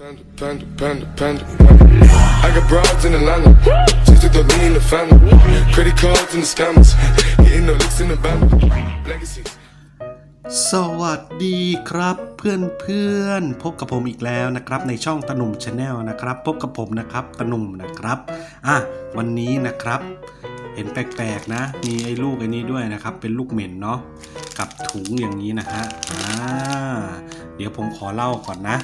Panda, panda, panda, panda. I got broads in Atlanta. Just took the lean in the family. Credit cards and the scammers. Hitting the licks in the band. Legacies. สวัสดีครับเพื่อนเพื่อนๆพบกับผมอีกแล้วนะครับ ในช่องตนุ่มชาแนลนะครับ พบกับผมนะครับตนุ่มนะครับอะวันนี้นะครับ เห็นแปลกๆนะ มีไอ้ลูกไอ้นี้ด้วยนะครับ เป็นลูกเหม็นเนาะกับถุงอย่างนี้นะฮะอ่าเดี๋ยวผมขอเล่าก่อนนะ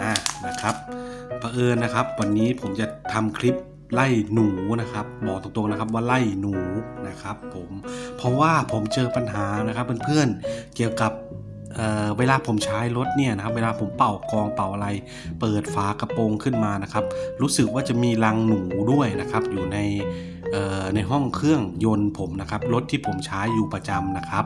อ่า นะครับพระเอิญนะครับ วันนี้ผมจะทำคลิปไล่หนูนะครับ บอกตรงๆนะครับว่าไล่หนูนะครับ ผมเพราะว่าผมเจอปัญหานะครับเพื่อนๆเกี่ยวกับ เเวลาผมใช้รถเนี่ยนะครับ เวลาผมเป่ากองเป่าอะไร เปิดฝากระโปรงขึ้นมานะครับ รู้สึกว่าจะมีรังหนูด้วยนะครับ อยู่ในในห้องเครื่องยนต์ผมนะครับ รถที่ผมใช้อยู่ประจำนะครับ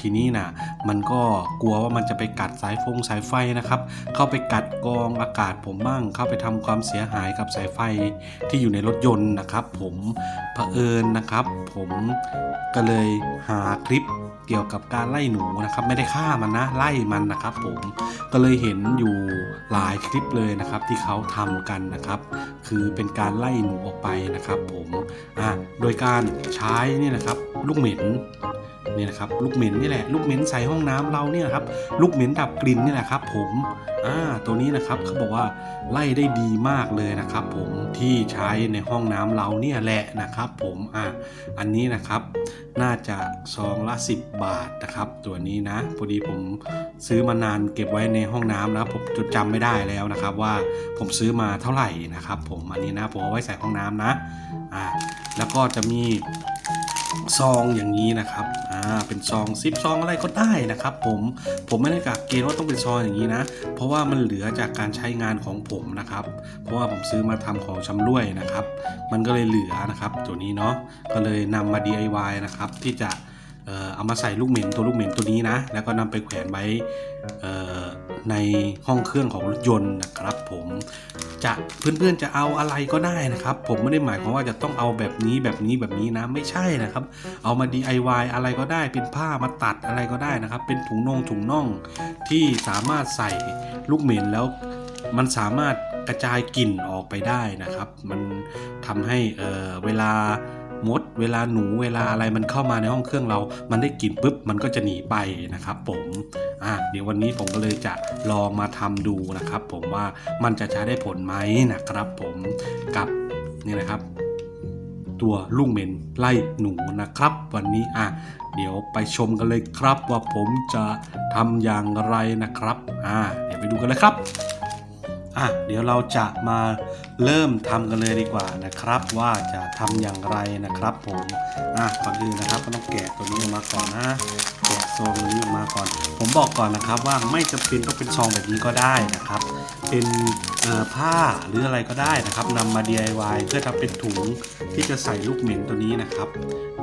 ทีนี้นะมันก็กลัวว่ามันจะไปกัดสายฟงสายไฟนะครับ เข้าไปกัดกองอากาศผมบ้างเข้าไปทำความเสียหายกับสายไฟที่อยู่ในรถยนต์นะครับ ผมเผอิญนะครับ ผมก็เลยหาคลิปเกี่ยวกับการไล่หนูนะครับ ไม่ได้ฆ่ามันนะไล่มันนะครับผมก็เลยเห็นอยู่หลายคลิปเลยนะครับที่เขาทำกันนะครับ คือเป็นการไล่หนูออกไปนะครับผมอะโดยการใช้นี่นะครับลูกเหม็น นี่นะครับลูกเหม็นนี่แหละลูกเหม็นใส่ห้องน้ำเราเนี่ยครับลูกเหม็นดับกลิ่นนี่แหละครับ ผมอ่าตัวนี้นะครับเขาบอกว่าไล่ได้ดีมากเลยนะครับ ผมที่ใช้ในห้องน้ำเราเนี่ยแหละนะครับ ผมอะอันนี้นะครับ น่าจะซองละ 10 บาทนะครับ ตัวนี้นะพอดีผมซื้อมานานเก็บไว้ในห้องน้ำนะผมจดจำไม่ได้แล้วนะครับ ว่าผมซื้อมาเท่าไหร่นะครับ ผมอันนี้นะผมเอาไว้ใส่ห้องน้ำนะอ่าแล้วก็จะมี ซองอย่างนี้นะครับอ่าเป็นซองซิปซองอะไรก็ได้นะครับผมผมไม่ได้กักเกณฑ์ว่าต้องเป็นซองอย่างนี้นะ เพราะว่ามันเหลือจากการใช้งานของผมนะครับ เพราะว่าผมซื้อมาทำของชำร่วยนะครับ มันก็เลยเหลือนะครับ ตัวนี้เนาะก็เลยนำมา DIY นะครับที่จะเอามาใส่ลูกเหม็นตัวลูกเหม็นตัวนี้นะ แล้วก็นำไปแขวนไว้ ในห้องเครื่องของรถยนต์นะครับผมจะเพื่อนๆจะเอาอะไรก็ได้นะครับ ผมไม่ได้หมายความว่าจะต้องเอาแบบนี้แบบนี้แบบนี้นะไม่ใช่นะครับ เอามา DIY อะไรก็ได้เป็นผ้ามาตัดอะไรก็ได้นะครับ เป็นถุงนงถุงน่องที่สามารถใส่ลูกเหม็นแล้วมันสามารถกระจายกลิ่นออกไปได้นะครับ มันทำให้เเวลา มด เวลาหนูเวลาอะไรมันเข้ามาในห้องเครื่องเรา มันได้กลิ่นปุ๊บมันก็จะหนีไปนะครับผมอะเดี๋ยววันนี้ผมก็เลยจะลองมาทำดูนะครับ ผมว่ามันจะใช้ได้ผลไหมนะครับผมกับนี่นะครับ ตัวลุงเหม็นไล่หนูนะครับ วันนี้อะเดี๋ยวไปชมกันเลยครับว่าผมจะทำอย่างไรนะครับอะเดี๋ยวไปดูกันเลยครับอะเดี๋ยวเราจะมา เริ่มทำกันเลยดีกว่านะครับ ว่าจะทำอย่างไรนะครับผมอะก่อนอื่นนะครับก็ต้องแกะตัวนี้ออกมาก่อนนะแกะซองนี้ออกมาก่อน ผมบอกก่อนนะครับว่าไม่จำเป็นต้องเป็นซองแบบนี้ก็ได้นะครับ เป็นผ้าหรืออะไรก็ได้นะครับนำมา DIY เพื่อทำเป็นถุงที่จะใส่ลูกเหม็นตัวนี้นะครับ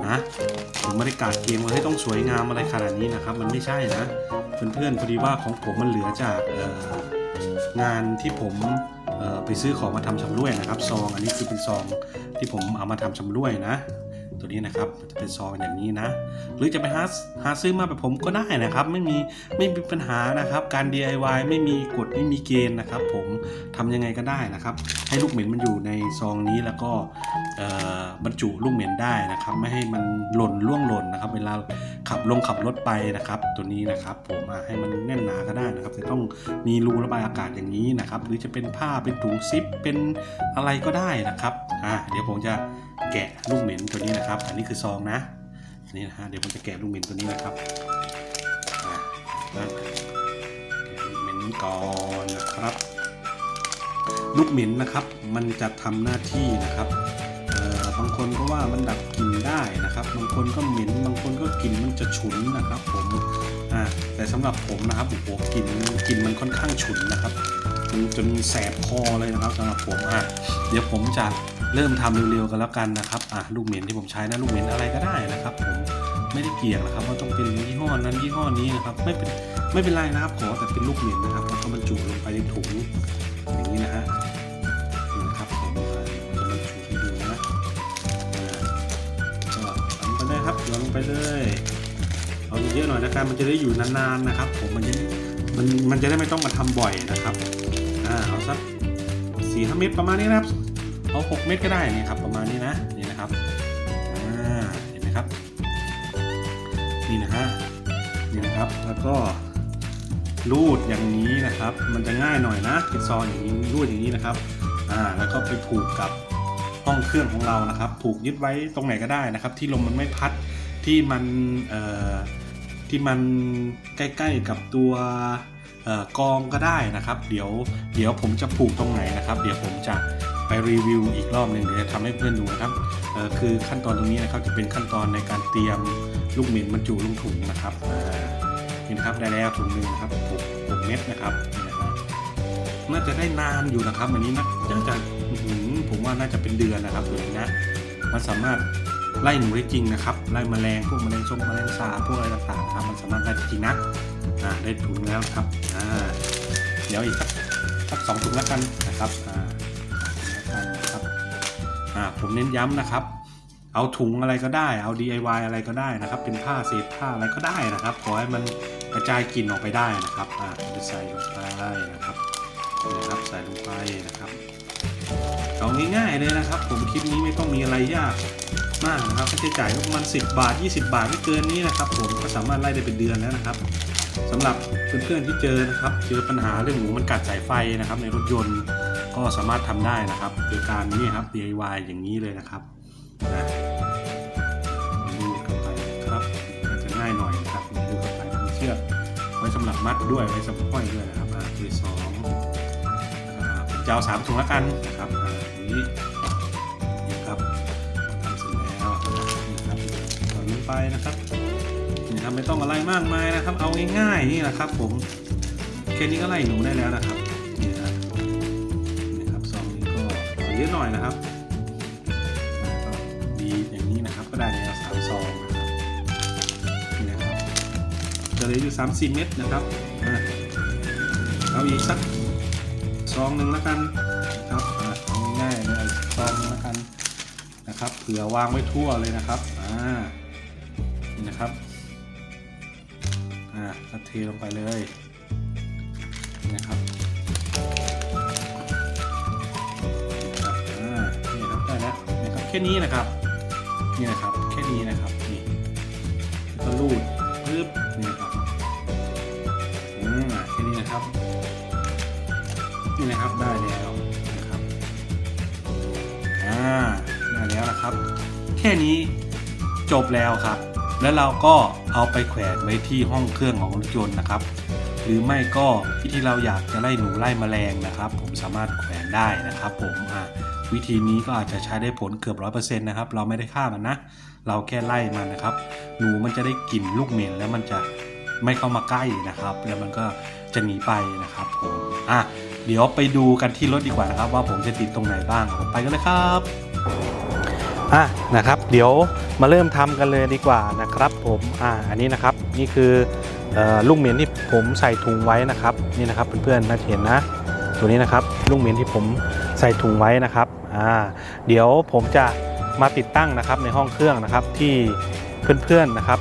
นะผมไม่ได้กาดเกมว่าให้ต้องสวยงามอะไรขนาดนี้นะครับ มันไม่ใช่นะเพื่อนๆพอดีว่าของผมมันเหลือจากงานที่ผม ไปซื้อของมาทำชำร่วยนะครับ ซอง อันนี้คือเป็นซองที่ผมเอามาทำชำร่วยนะ ตัวนี้นะครับจะเป็นซองอย่างนี้นะ หรือจะไปหาหาซื้อมาแบบผมก็ได้นะครับ ไม่มีไม่มีปัญหานะครับ การ DIY ไม่มีกฎไม่มีเกณฑ์นะครับ ผมทำยังไงก็ได้นะครับ ให้ลูกเหม็นมันอยู่ในซองนี้แล้วก็บรรจุลูกเหม็นได้นะครับ ไม่ให้มันหล่นล่วงหล่นนะครับ เวลาขับลงขับรถไปนะครับ ตัวนี้นะครับ ผมให้มันแน่นหนาก็ได้นะครับแต่ต้องมีรูระบายอากาศอย่างนี้นะครับ หรือจะเป็นผ้าเป็นถุงซิปเป็นอะไรก็ได้นะครับอะเดี๋ยวผมจะ แกะลูกเหม็นตัวนี้นะครับ อันนี้คือซองนะนี่นะฮะเดี๋ยวผมจะแกะลูกเหม็นตัวนี้นะครับแกะลูกเหม็นก่อนนะครับ ลูกเหม็นนะครับ มันจะทำหน้าที่นะครับเออบางคนก็ว่ามันดับกลิ่นได้นะครับ บางคนก็เหม็น บางคนก็กลิ่นมันจะฉุนนะครับ ผมอ่าแต่สำหรับผมนะครับโอ้โหกลิ่นกลิ่นมันค่อนข้างฉุนนะครับจนจนแสบคอเลยนะครับสำหรับผมอะเดี๋ยวผมจะ เริ่มทำเร็วๆกันแล้วกันนะครับอะลูกเหม็นที่ผมใช้นะลูกเหม็นอะไรก็ได้นะครับ ผมไม่ได้เกี่ยงนะครับว่าต้องเป็นยี่ห้อนั้นยี่ห้อนี้นะครับไม่เป็นไม่เป็นไรนะครับขอแต่เป็นลูกเหม็นนะครับแล้วก็บรรจุลงไปในถุงอย่างนี้นะฮะนี่นะครับผมจะบรรจุให้ดูนะอ่าก็ทำไปเลยครับโยนลงไปเลยเอาเยอะๆหน่อยนะครับมันจะได้อยู่นานๆนะครับ ผมมันจะมันมันจะได้ไม่ต้องมาทำบ่อยนะครับอ่าสี่ห้าเม็ดประมาณนี้นะครับ เอาหกเม็ดก็ได้นี่ครับ ประมาณนี้นะนี่นะครับเห็นไหมครับ นี่นะฮะนี่นะครับแล้วก็รูดอย่างนี้นะครับ มันจะง่ายหน่อยนะเป็นซองอย่างนี้รูดอย่างนี้นะครับอ่าแล้วก็ไปผูกกับห้องเครื่องของเรานะครับ ผูกยึดไว้ตรงไหนก็ได้นะครับ ที่ลมมันไม่พัดที่มันเอ่อที่มันใกล้ๆกับตัวเอ่อกองก็ได้นะครับ เดี๋ยวเดี๋ยวผมจะผูกตรงไหนนะครับ เดี๋ยวผมจะ ไปรีวิวอีกรอบหนึ่งเดี๋ยวจะทำให้เพื่อนดูนะครับออคือขั้นตอนตรงนี้นะครับจะเป็นขั้นตอนในการเตรียมลูกเหม็นบรรจุลงถุงนะครับนี่นะครับได้แล้วถุงหนึ่งนะครับหกหกเม็ดนะครับน่าจะได้นานอยู่นะครับอันนี้น่าน่าจะผมว่าน่าจะเป็นเดือนนะครับตัวนี้นะมันสามารถไล่หนูได้จริงนะครับไล่แมลงพวกแมลงชงแมลงสาพวกอะไรต่างๆครับมันสามารถไล่ได้จริงนะอ่าได้ถุงแล้วครับอ่าเดี๋ยวอีกสักสักสองถุงแล้วกันนะครับ อ่าผมเน้นย้ำนะครับ เอาถุงอะไรก็ได้ เอา DIY อะไรก็ได้นะครับ เป็นผ้าเศษผ้าอะไรก็ได้นะครับ ขอให้มันกระจายกลิ่นออกไปได้นะครับอ่าจะใส่ลงไปนะครับนะครับใส่ลงไปนะครับเอาง่ายๆเลยนะครับ ผมคลิปนี้ไม่ต้องมีอะไรยากมากนะครับค่าใช้จ่ายประมาณ10 บาท 20 บาทไม่เกินนี้นะครับ ผมก็สามารถไล่ได้เป็นเดือนแล้วนะครับสำหรับเพื่อนๆที่เจอนะครับ เจอปัญหาเรื่องหนูมันกัดสายไฟนะครับ ในรถยนต์ ก็สามารถทำได้นะครับโดยการนี่ครับ DIY อย่างนี้เลยนะครับนะดูดเข้าไปครับก็จะง่ายหน่อยนะครับดูดเข้าไปมีเชือกไว้สำหรับมัดด้วยไว้สำหรับห้อยด้วยนะครับอ่าคือสองอ่าผมจะเอาสามถุงล้วกันนะครับอ่านี้นี่ครับทำเสร็จแล้วนะครับต่อนี้ไปนะครับนี่ครับไม่ต้องอะไรมากมายนะครับ เอาง่ายๆนี่แหละครับ ผมแค่นี้ก็ไล่หนูได้แล้วนะครับ เยอะหน่อยนะครับก็ดีอย่างนี้นะครับ ก็ได้แล้วสามซองนะครับนี่นะครับจะเหลืออยู่3 4เม็ดนะครับเอาอีกสักซองหนึ่งแล้วกันนะครับง่ายเลยซองนึงแล้วกันนะครับเผื่อวางไว้ทั่วเลยนะครับอ่านี่นะครับอ่าเทลงไปเลยนะครับ แค่นี้นะครับ นี่นะครับ แค่นี้นะครับนี่แล้วก็รูดปึ๊บนี่นะครับอืมแค่นี้นะครับ นี่นะครับได้แล้วนะครับอ่าได้แล้วนะครับ แค่นี้จบแล้วครับ แล้วเราก็เอาไปแขวนไว้ที่ห้องเครื่องของรถยนต์นะครับ หรือไม่ก็ที่เราอยากจะไล่หนูไล่แมลงนะครับ ผมสามารถแขวนได้นะครับ ผมอะ วิธีนี้ก็อาจจะใช้ได้ผลเกือบร้อยเปอร์เซ็นต์นะครับ เราไม่ได้ฆ่ามันนะ เราแค่ไล่มันนะครับ หนูมันจะได้กลิ่นลูกเหม็นแล้วมันจะไม่เข้ามาใกล้นะครับ แล้วมันก็จะหนีไปนะครับผมอะเดี๋ยวไปดูกันที่รถดีกว่านะครับ ว่าผมจะติดตรงไหนบ้างผมไปกันเลยครับอะนะครับ เดี๋ยวมาเริ่มทำกันเลยดีกว่านะครับผมอ่าอันนี้นะครับนี่คือเอ่อลูกเหม็นที่ผมใส่ถุงไว้นะครับนี่นะครับเพื่อนๆน่าจะเห็นนะ ตัวนี้นะครับลูกเหม็นที่ผม ใส่ถุงไว้นะครับอ่าเดี๋ยวผมจะมาติดตั้งนะครับในห้องเครื่องนะครับที่เพื่อนๆนะครับ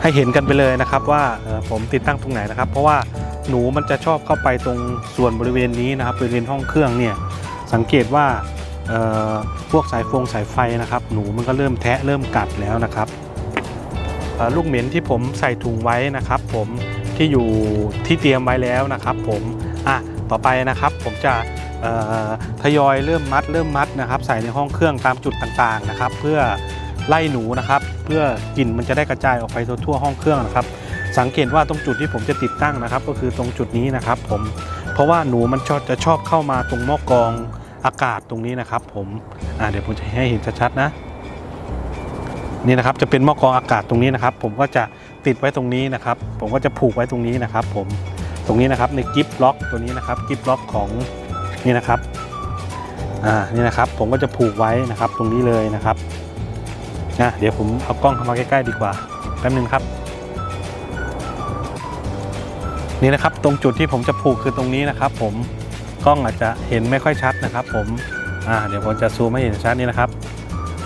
ให้เห็นกันไปเลยนะครับว่าผมติดตั้งตรงไหนนะครับ เพราะว่าหนูมันจะชอบเข้าไปตรงส่วนบริเวณนี้นะครับบริเวณห้องเครื่องเนี่ยสังเกตว่าพวกสายฟงสายไฟนะครับ หนูมันก็เริ่มแทะเริ่มกัดแล้วนะครับลูกเหม็นที่ผมใส่ถุงไว้นะครับ ผมที่อยู่ที่เตรียมไว้แล้วนะครับ ผมอะ ต่อไปนะครับ ผมจะทยอยเริ่มมัดเริ่มมัดนะครับ ใส่ในห้องเครื่องตามจุดต่างๆนะครับ เพื่อไล่หนูนะครับ เพื่อกลิ่นมันจะได้กระจายออกไปทั่วห้องเครื่องนะครับ สังเกตว่าตรงจุดที่ผมจะติดตั้งนะครับ ก็คือตรงจุดนี้นะครับ ผมเพราะว่าหนูมันชอบจะชอบเข้ามาตรงหม้อกรองอากาศตรงนี้นะครับ ผมเดี๋ยวผมจะให้เห็นชัดๆนะนี่นะครับจะเป็นหม้อกรองอากาศตรงนี้นะครับ ผมก็จะติดไว้ตรงนี้นะครับ ผมก็จะผูกไว้ตรงนี้นะครับ ผม รงนี้นะครับในกิฟล็อกตัวนี้นะครับกิฟล็อกของนี่นะครับอ่านี่นะครับผมก็จะผูกไว้นะครับตรงนี้เลยนะครับนะเดี๋ยวผมเอากล้องเข้ามาใกล้ๆดีกว่าแป๊บนึงครับ นี่นะครับตรงจุดที่ผมจะผูกคือตรงนี้นะครับ ผมกล้องอาจจะเห็นไม่ค่อยชัดนะครับ ผมอ่าเดี๋ยวผมจะซูมให้เห็นชัดนี่นะครับ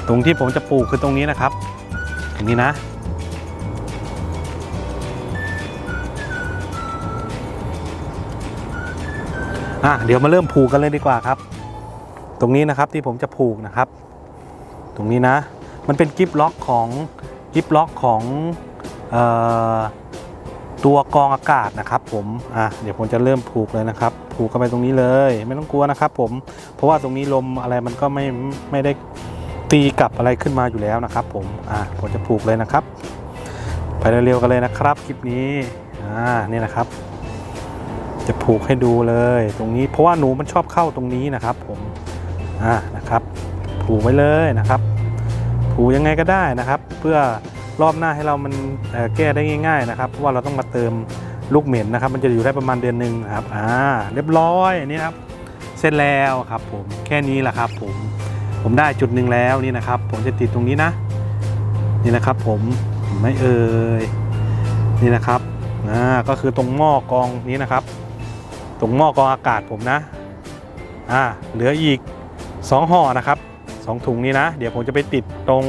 ตรงที่ผมจะปลูกคือตรงนี้นะครับ ตรงนี้นะ อะเดี๋ยวมาเริ่มผูกกันเลยดีกว่าครับ ตรงนี้นะครับที่ผมจะผูกนะครับ ตรงนี้นะ มันเป็นกิฟล็อกของกิฟล็อกของออตัวกองอากาศนะครับ ผมอะเดี๋ยวผมจะเริ่มผูกเลยนะครับ ผูกเข้าไปตรงนี้เลย ไม่ต้องกลัวนะครับ ผมเพราะว่าตรงนี้ลมอะไรมันก็ไม่ไม่ได้ตีกลับอะไรขึ้นมาอยู่แล้วนะครับ ผมอะผมจะผูกเลยนะครับ ไปเร็วๆกันเลยนะครับคลิปนี้อ่านี่นะครับ จะผูกให้ดูเลยตรงนี้ เพราะว่าหนูมันชอบเข้าตรงนี้นะครับ ผมอ่านะครับ ผูกไว้เลยนะครับ ผูกยังไงก็ได้นะครับ เพื่อรอบหน้าให้เรามันแก้ได้ง่าย ๆนะครับเพราะว่าเราต้องมาเติมลูกเหม็นนะครับ มันจะอยู่ได้ประมาณเดือนหนึ่งครับอ่าเรียบร้อยอันนี้ครับ เสร็จแล้วครับ ผมแค่นี้แหละครับ ผมผมได้จุดหนึ่งแล้วนี่นะครับ ผมจะติดตรงนี้นะ นี่นะครับ ผมไม่เอ่ยนี่นะครับอ่าก็คือตรงหม้อกองนี้นะครับ ตรงหม้อกรองอากาศผมนะอ่าเหลืออีก 2ห่อนะครับสองถุงนี้นะ เดี๋ยวผมจะไปติดตรง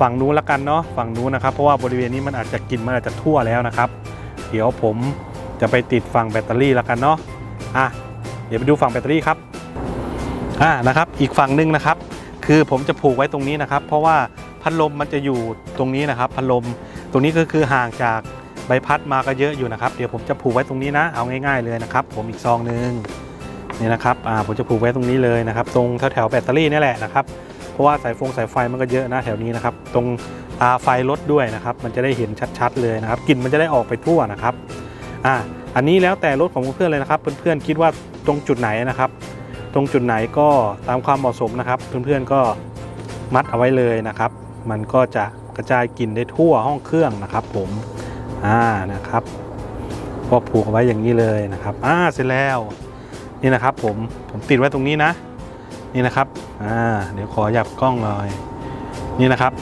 ฝั่งนู้นละกันเนาะฝั่งนู้นนะครับ เพราะว่าบริเวณนี้มันอาจจะกลินมันอาจจะทั่วแล้วนะครับ เดี๋ยวผมจะไปติดฝั่งแบตเตอรี่ละกันเนาะอะเดี๋ยวไปดูฝั่งแบตเตอรี่ครับอ่านะครับอีกฝั่งหนึ่งนะครับ คือผมจะผูกไว้ตรงนี้นะครับ เพราะว่าพัดลมมันจะอยู่ตรงนี้นะครับ พัดลมตรงนี้ก็คือห่างจาก ใบพัดมาก็เยอะอยู่นะครับ เดี๋ยวผมจะผูกไว้ตรงนี้นะ เอาง่ายๆเลยนะครับ ผมอีกซองหนึ่งนี่นะครับอ่าผมจะผูกไว้ตรงนี้เลยนะครับ ตรงแถวๆแบตเตอรี่นี่แหละนะครับ เพราะว่าสายฟงสายไฟมันก็เยอะนะแถวนี้นะครับ ตรงตาไฟรถด้วยนะครับ มันจะได้เห็นชัดๆเลยนะครับกลิ่นมันจะได้ออกไปทั่วนะครับอ่าอันนี้แล้วแต่รถของเพื่อนเลยนะครับ เพื่อนๆคิดว่าตรงจุดไหนนะครับ ตรงจุดไหนก็ตามความเหมาะสมนะครับ เพื่อนๆก็มัดเอาไว้เลยนะครับ มันก็จะกระจายกลิ่นได้ทั่วห้องเครื่องนะครับ ผม อ่านะครับก็ผูกเอาไว้อย่างนี้เลยนะครับอ่าเสร็จแล้วนี่นะครับผมผมติดไว้ตรงนี้นะ นี่นะครับอ่าเดี๋ยวขอหยับกล้องหน่อยนี่นะครับ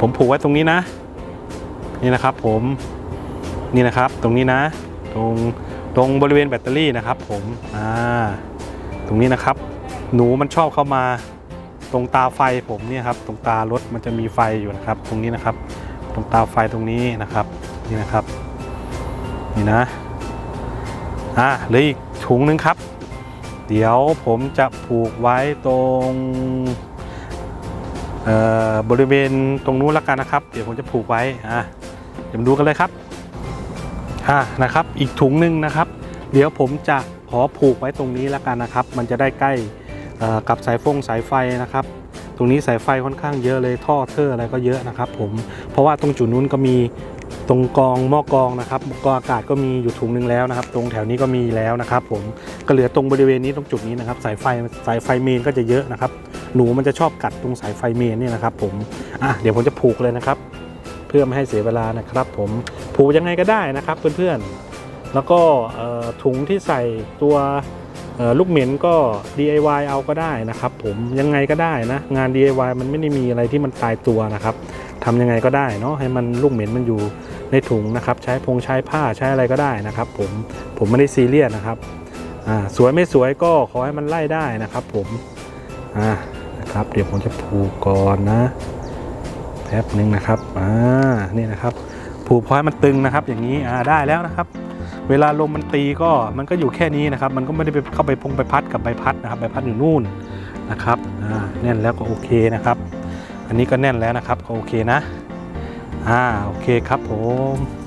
ผมผูกไว้ตรงนี้นะ นี่นะครับผมนี่นะครับตรงนี้นะ ตรงตรงบริเวณแบตเตอรี่นะครับ ผมอ่าตรงนี้นะครับ หนูมันชอบเข้ามาตรงตาไฟผมเนี่ยครับตรงตารถมันจะมีไฟอยู่นะครับ ตรงนี้นะครับ ตรงตาไฟตรงนี้นะครับนี่นะครับนี่นะอ่าเหลืออีกถุงหนึงครับ เดี๋ยวผมจะผูกไว้ตรงเอ่อบริเวณตรงนู้นแล้วกันนะครับ เดี๋ยวผมจะผูกไว้อ่าเดี๋ยวดูกันเลยครับอ่านะครับ อีกถุงหนึ่งนะครับ เดี๋ยวผมจะขอผูกไว้ตรงนี้แล้วกันนะครับ มันจะได้ใกล้อ่อกับสายฟงสายไฟนะครับ รงนี้สายไฟค่อนข้างเยอะเลยท่อเทอร์อะไรก็เยอะนะครับผมเพราะว่าตรงจุดนู้นก็มีตรงกองหม้อกองนะครับกองอากาศก็มีอยู่ถุงหนึ่งแล้วนะครับ ตรงแถวนี้ก็มีแล้วนะครับผมก็เหลือตรงบริเวณนี้ตรงจุดนี้นะครับ สายไฟสายไฟเมนก็จะเยอะนะครับ หนูมันจะชอบกัดตรงสายไฟเมนนี่นะครับ ผมอะเดี๋ยวผมจะผูกเลยนะครับ เพื่อไม่ให้เสียเวลานะครับ ผมผูกยังไงก็ได้นะครับ เพื่อนๆแล้วก็ถุงที่ใส่ตัว ลูกเหม็นก็ DIY เอาก็ได้นะครับผมยังไงก็ได้นะ งาน DIY มันไม่ได้มีอะไรที่มันตายตัวนะครับทำยังไงก็ได้เนาะให้มันลูกเหม็นมันอยู่ในถุงนะครับ ใช้พงใช้ผ้าใช้อะไรก็ได้นะครับ ผมผมไม่ได้ซีเรียสนะครับสวยไม่สวยก็ขอให้มันไล่ได้นะครับ ผมอ่านะครับ เดี๋ยวผมจะผูกก่อนนะแป๊บหนึ่งนะครับอ่านี่นะครับ ผูกพอให้มันตึงนะครับ อย่างนี้อ่าได้แล้วนะครับ เวลาลมมันตีก็มันก็อยู่แค่นี้นะครับ มันก็ไม่ได้ไปเข้าไปพงไปพัดกับใบพัดนะครับใบพัดอยู่นู่นนะครับแน่นแล้วก็โอเคนะครับ อันนี้ก็แน่นแล้วนะครับก็โอเคนะอ่าโอเคครับผม